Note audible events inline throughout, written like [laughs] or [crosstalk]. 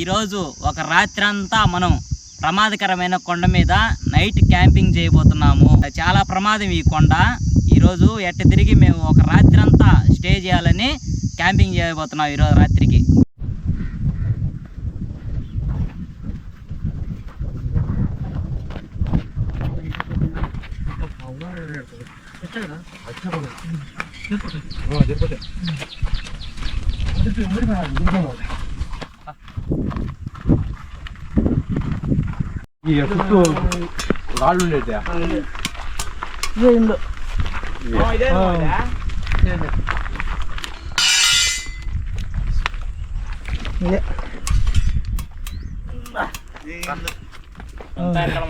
ఈరోజు ఒక రాత్రి అంతా మనం ప్రమాదకరమైన కొండ మీద నైట్ క్యాంపింగ్ చేయబోతున్నాము. చాలా ప్రమాదం ఈ కొండ. ఈరోజు ఎట్ట తిరిగి మేము ఒక రాత్రి అంతా స్టే చేయాలని క్యాంపింగ్ చేయబోతున్నాం ఈరోజు రాత్రికి. ఈ చుట్టూ రాళ్ళు ఉండేది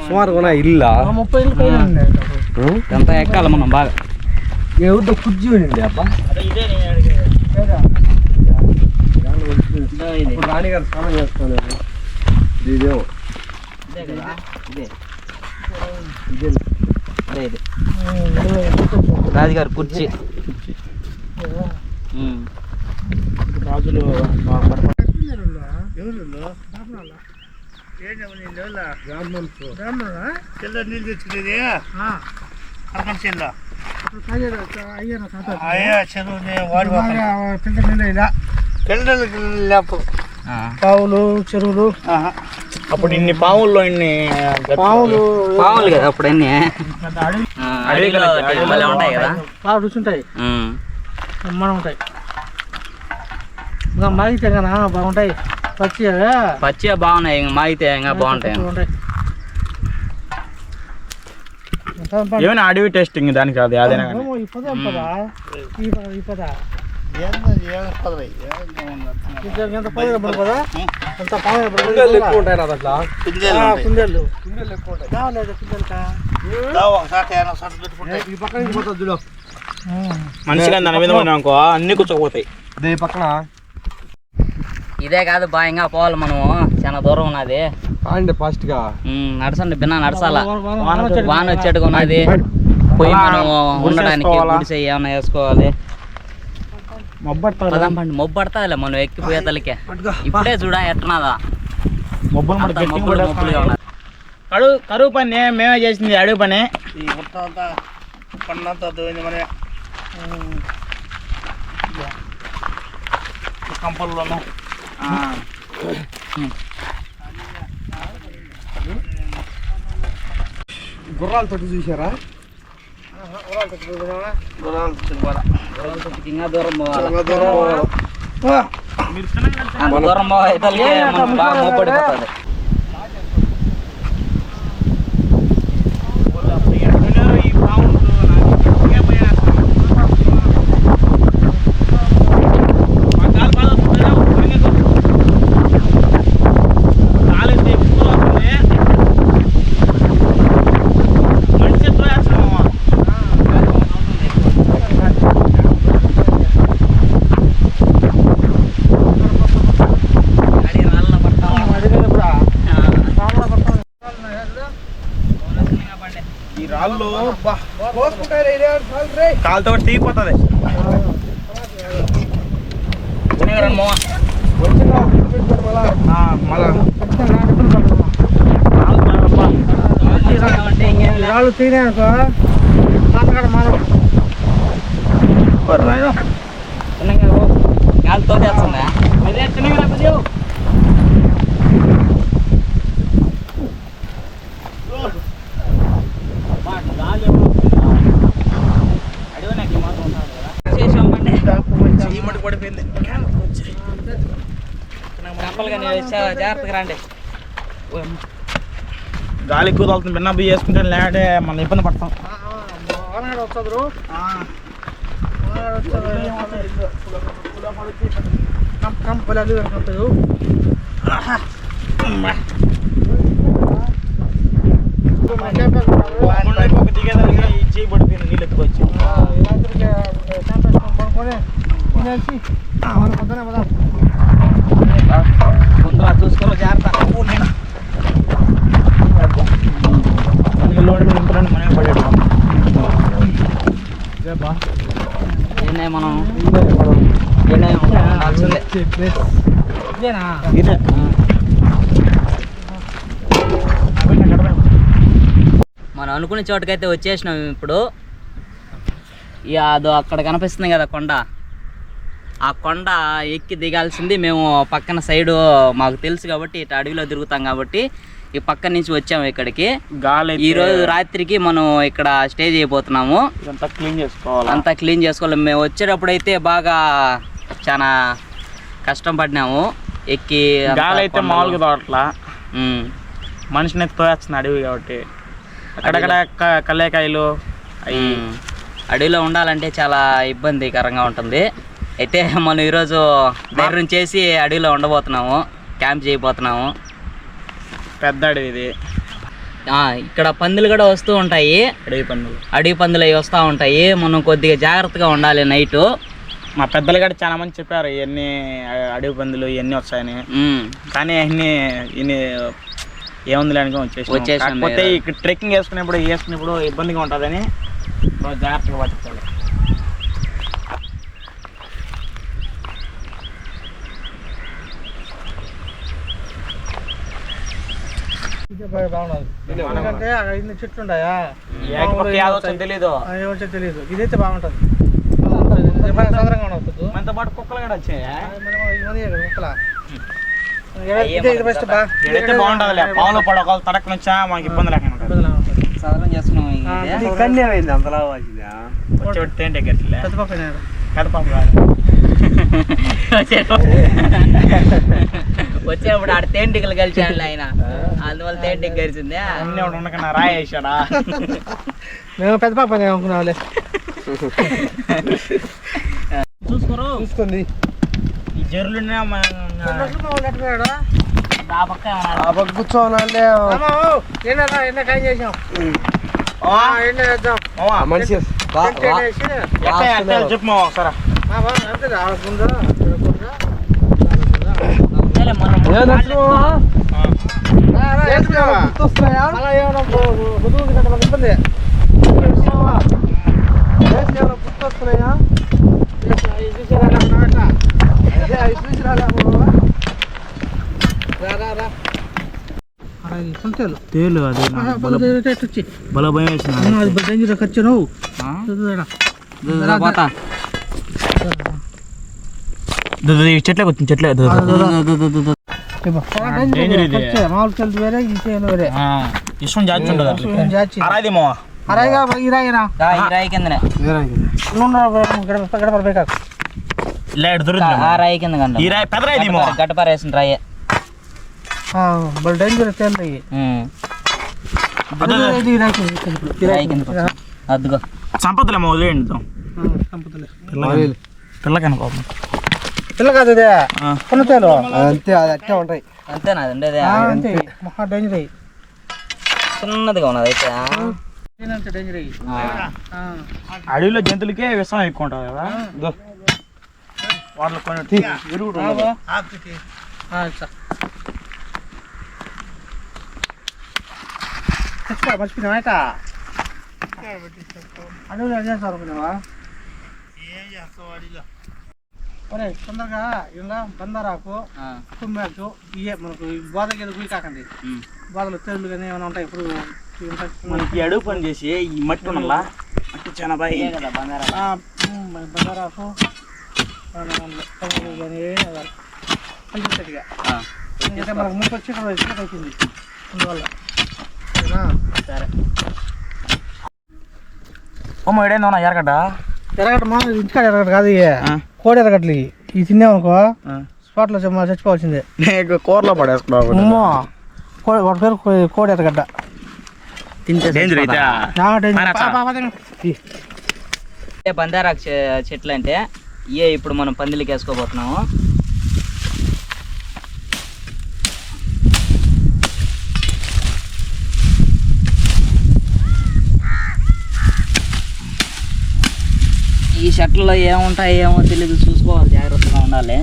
సుమారు కొన ఇల్ల ముప్పై ఎంత ఎక్కాలి మనం బాగా ఎవరితో కుర్జీ ఉండింది అబ్బా రాణిగారు స్నానం ఇదేమో రాజుగారు కుర్చీ. రాజులు నీళ్ళు తెచ్చుకునేది? అక్కడ చెల్ల అయ్యా చెరువు పిల్లలకి లేపు. ఆ. పావులు చెరువులు. అప్పుడు ఇన్ని పావుల్లో ఇన్ని పావులు పావులు కదా అప్పుడు అన్నీ అడవి ఆ, అడవిలో భలే ఉంటాయి కదా బాగా రుచి ఉంటాయి ఉమ్. మనం ఉంటాయి ఇంకా మాగితే కదా బాగుంటాయి పచ్చి పచ్చిగా బాగున్నాయి ఇంకా మాగితే ఇంకా బాగుంటాయి ఉంటాయి ఏమైనా అడవి టెస్టింగ్ దానికి అది అదేనా ఈ పద పద ఈ పద ఈ పద ఎంత పద పద ఎంత కుందేళ్ళు ఎక్కువ ఉంటాయి రా అట్లా కుందేళ్ళు కుందేళ్ళు ఎక్కువ ఉంటాయి కావలేదు కుందేలుకా ఈ పక్కన నుంచి పోతుంది చూడు మనిషిగా దాని మీద అన్ని కూర్చోపోతాయి పక్కన ఇదే కాదు ఇంకా పోవాలి మనము. చాలా దూరం ఉన్నది. ఫాస్ట్గా. నడసండి బిన్నా నడసాల వాన వచ్చేట్టుగా ఉన్నది. పోయి మనం ఉండడానికి? గుడిసె ఏమైనా వేసుకోవాలి. మొబ్బట్టారు పదాం పండి మొబ్బు పడతాదిలే మనం ఎక్కిపోయే తలకే. ఇప్పుడే చూడా అంతా మబ్బులుగా ఉన్నది కరువు కరువు పని మేమే చేసింది అడవి పని కంపల్లోనూ. గుర్రాలు తొట్టి చూసారా ఇంకా దూరం పోవాలి చాలా దూరం. అంత దూరం చాలు రే. కాలుతో తీగిపోతుంది వచ్చిన వాళ్ళు పెట్టుకోరు మళ్ళా. రాళ్ళు తీయడానికి పాతకాడ మానవ గాలితో చేస్తుందా చీమటి పడిపోయింది జాగ్రత్తగా రండి గాలి ఎక్కువ తగులుతుంది బిన్న బియ్య వేసుకుంటే లేదంటే మనం ఇబ్బంది పడతాం వానాడు వస్తారు కంపలు కనుకుంటారు కొండకు దిగేదానికి ఈ చేయి పడిపోయింది నీళ్ళు చేసి మన పొద్దున పదాం ముందు చూసుకోవాలి జాగ్రత్త లోడ్ మనమే పడేటం బా మనం ఇదేనా ఇదే మనం అనుకునే చోటుకైతే వచ్చేసినాం ఇప్పుడు. అదో అక్కడ కనిపిస్తుంది కదా కొండ. ఆ కొండ ఎక్కి దిగాల్సింది మేము పక్కన సైడు మాకు తెలుసు కాబట్టి ఇటు అడవిలో తిరుగుతాం కాబట్టి ఈ పక్క నుంచి వచ్చాము ఇక్కడికి. గాలి ఈ రోజు రాత్రికి మనం ఇక్కడ స్టే చేయబోతున్నాము. ఇదంతా క్లీన్ చేసుకోవాలి? అంతా క్లీన్ చేసుకోవాలి. మేము వచ్చేటప్పుడు అయితే బాగా చాలా కష్టం పడినాము ఎక్కి అంతా గాలి అయితే. మామూలుగా తోటలా. మనిషిని అయితే తోయేస్తుంది అడవి కాబట్టి. అక్కడక్కడ కల్లేకాయలు అవి. అడవిలో ఉండాలంటే చాలా ఇబ్బందికరంగా ఉంటుంది. అయితే మనం ఈరోజు ధైర్యం చేసి అడవిలో ఉండబోతున్నాము. క్యాంప్ చేయబోతున్నాము. పెద్ద అడవి ఇది. ఇక్కడ పందులు కూడా వస్తూ ఉంటాయి. అడవి పండుగ అడవి పందులు అవి వస్తూ ఉంటాయి. మనం కొద్దిగా జాగ్రత్తగా ఉండాలి నైటు. మా పెద్దలు కూడా చాలా మంది చెప్పారు ఇవన్నీ అడవి పందులు ఇవన్నీ వస్తాయని. కానీ అన్ని ఇన్ని ఏముంది అనుకో వచ్చేసి వచ్చేసాం కాకపోతే. ఇక్కడ ట్రెక్కింగ్ వేసుకునేప్పుడు వేసుకునేప్పుడు ఇబ్బందిగా ఉంటుందని జాగ్రత్తగా పట్టుకోవాలి ఇదే బాగా బాగున్నది ఎందుకంటే ఇన్ని చెట్లు ఉన్నాయా? తెలీదు. ఏమొచ్చో తెలియదు ఇదైతే బాగుంటుంది. సాధారణంగా ఉండదు మనతో పాటు కుక్కలు కూడా వచ్చాయా? ఇదే ఇది బెస్ట్ బా ఎడైతే బాగుంటుందిలే పావులు వచ్చా మనకి ఇబ్బంది లేకుండా. సాధారణ చేస్తున్నాం అంతలా వచ్చిందా వచ్చి ఒకటి పెద్ద. పెద్ద పాప [laughs] [laughs] వచ్చేప్పుడు ఆడ తేంటికలు కలిసాడు ఆయన. అందువల్ల తేంటికి కలిసిందే అన్నీ ఒకటి ఉండకన్నా రాయి వేసాడా మేము పెద్ద పాప అనుకున్నావులే. చూసుకోరు. చూసుకుంది ఈ జరులు కూర్చోనాలే ఎన్న కాయ చేసాం? ఎన్న వేద్దాం మనిషి చెప్పు ఒకసారి. అంతే కొంతేలు. తేలు అది బల భయం వేసిన ఖర్చు నువ్వు వచ్చింది చెట్లే మామూలు చెల్లు వేరే ఈ చేను వేరే. ఇష్టం ఉంటుంది అట్లా. ఏం జాచి అరాది మావా. అరాయిగా ఇరాయినా రా, ఈ రాయి కిందనే. గడప బేకాకు ఇలా ఆ రాయి కింద ఈ రాయి పెద్ద రాయి మావా. రాయే. బల డేంజర్ తేలు ఇరాయి రాయి ఇరాయి కింద. అద్దుగో వదిలేయండి ఆ, చంపుతలే. పిల్ల కాదు. కొనతేలు అంతే అది అట్టే ఉంటాయి. అంతేనా అది ఉండేది? అంతే. మహా డేంజర్. అయ్యి చిన్నదిగా ఉన్నది అయితే. అడవిలో జంతువులకే విషం ఎక్కువ ఉంటుంది కదా దో. వాటిలో కొన్ని ఉండదు. మర్చిపోయినావాట అడుగులు ఏం చేస్తారు అనుకున్నావా? ఒరే తొందరగా ఇలా బందారాకు ఆ. తుమ్మాకు ఇవే మనకు ఈ బోధకి ఏదో గురి కాకండి. బోధలు తెరులు కానీ ఏమైనా ఉంటాయి ఇప్పుడు. మనకి అడుగు పని చేసి ఈ మట్టి ఉండాలా మట్టి చాలా బాగా బందారాకు కానీ. ఎందుకంటే మనకు ముప్పై ఇక్కడ వచ్చి అయిపోయింది అందువల్ల? సరే అమ్మ ఏడైంది ఉన్నా ఎరగడ్డ ఎరగట్ట మా ఇంటికాడ ఎరగట్ట కాదు ఆ. కోడి ఎరగట్లు. ఇవి. ఇవి తిన్నామనుకో స్పాట్లో చచ్చిపోవాల్సిందే. కూరలో పడేసుకున్నావు అమ్మో కోడి వాడి పేరు కోడి ఎరగడ్డ. బందారాకు చెట్లు అంటే ఇవే ఇప్పుడు మనం పందిలికి వేసుకోబోతున్నాము. ఈ షర్ట్లలో ఏముంటాయి ఏమో తెలియదు చూసుకోవాలి జాగ్రత్తగా ఉండాలి.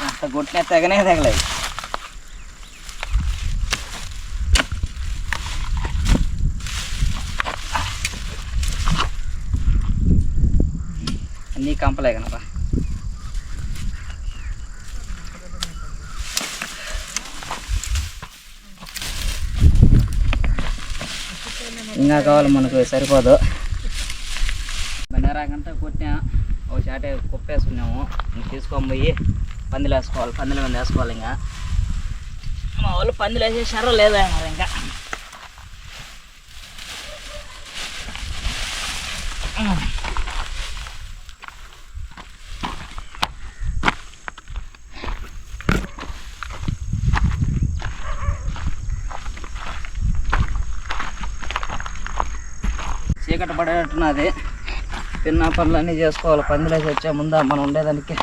అంత కొట్టిన తెగనే తెగలేదు అన్నీ కంపలే కనరా ఇంకా కావాలి మనకు సరిపోదు. గంట కొట్టినా ఒక చాట కుప్పేసుకున్నాము. తీసుకొని పోయి పందులు వేసుకోవాలి పందుల మీద వేసుకోవాలి ఇంకా. మా వాళ్ళు పందులు వేసే షర్ర లేదా అన్నారు ఇంకా. చీకటి పడేటట్టున్నది. తిన్న పనులన్నీ చేసుకోవాలి. పందిలేసి వచ్చే ముందా మనం ఉండేదానికి.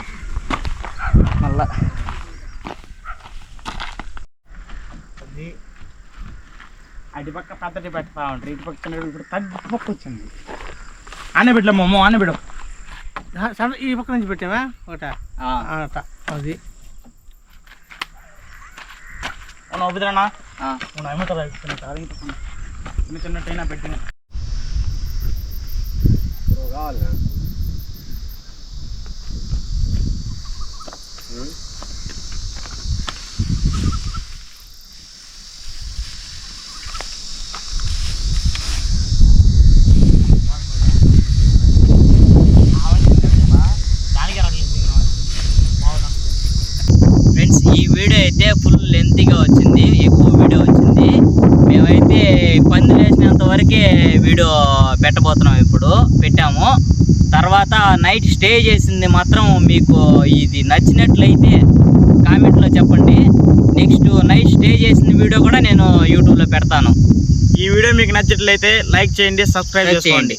మళ్ళా. అటు పక్క పెద్దటి పెడతా ఉంటారు ఇటు పక్క ఇప్పుడు తగ్గి పక్క వచ్చింది. ఆనే పెట్టలే మమ్మ ఆనే పెట్టు. ఆ, సరే, ఈ పక్క నుంచి పెట్టావా? ఒకట. అది. అవును ఏమంటారా చిన్న చిన్న చిన్నట్టయినా పెట్టిన. కావాలి దానికి ఫ్రెండ్స్ ఈ వీడియో అయితే ఫుల్ లెంతీగా వచ్చింది ఎక్కువ వీడియో వచ్చింది. మేమైతే పందులు వేసినంత వరకే వీడియో పెట్టబోతున్నాం ఇప్పుడు పెట్టాము. తర్వాత నైట్ స్టే చేసింది మాత్రం మీకు ఇది నచ్చినట్లయితే కామెంట్లో చెప్పండి. నెక్స్ట్ నైట్ స్టే చేసిన వీడియో కూడా నేను యూట్యూబ్లో పెడతాను. ఈ వీడియో మీకు నచ్చినట్లయితే లైక్ చేయండి సబ్స్క్రైబ్ చేసుకోండి.